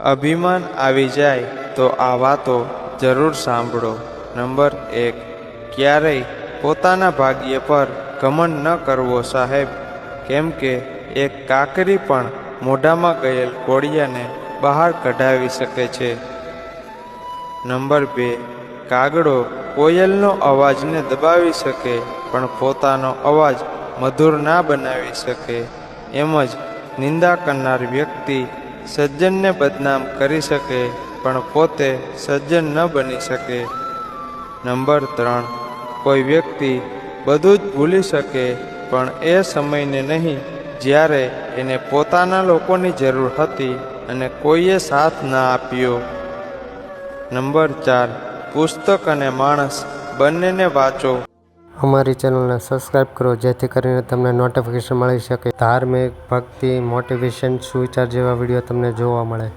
અભિમાન આવી જાય તો આ વાતો જરૂર સાંભળો. નંબર એક, ક્યારેય પોતાના ભાગ્ય પર ઘમંડ ન કરવો સાહેબ. કેમ કે એક કાકરી પણ મોઢામાં ગયેલ કોળિયાને બહાર કઢાવી શકે છે. નંબર બે, કાગડો કોયલનો અવાજને દબાવી શકે, પણ પોતાનો અવાજ મધુર ના બનાવી શકે. એમ જ નિંદા કરનાર વ્યક્તિ સજ્જનને બદનામ કરી શકે, પણ પોતે સજ્જન ન બની શકે. નંબર ત્રણ. કોઈ વ્યક્તિ બધું જ ભૂલી શકે, પણ એ સમયને નહીં, જ્યારે એને પોતાના લોકોની જરૂર હતી અને કોઈએ સાથ ના આપ્યો. નંબર ચાર. પુસ્તક અને માણસ બંનેને વાંચો. અમારી ચેનલને સબસ્ક્રાઈબ કરો, જેથી કરીને તમને નોટિફિકેશન મળી શકે. ધાર્મિક ભક્તિ મોટિવેશન સુવિચાર જેવા વીડિયો તમને જોવા મળે.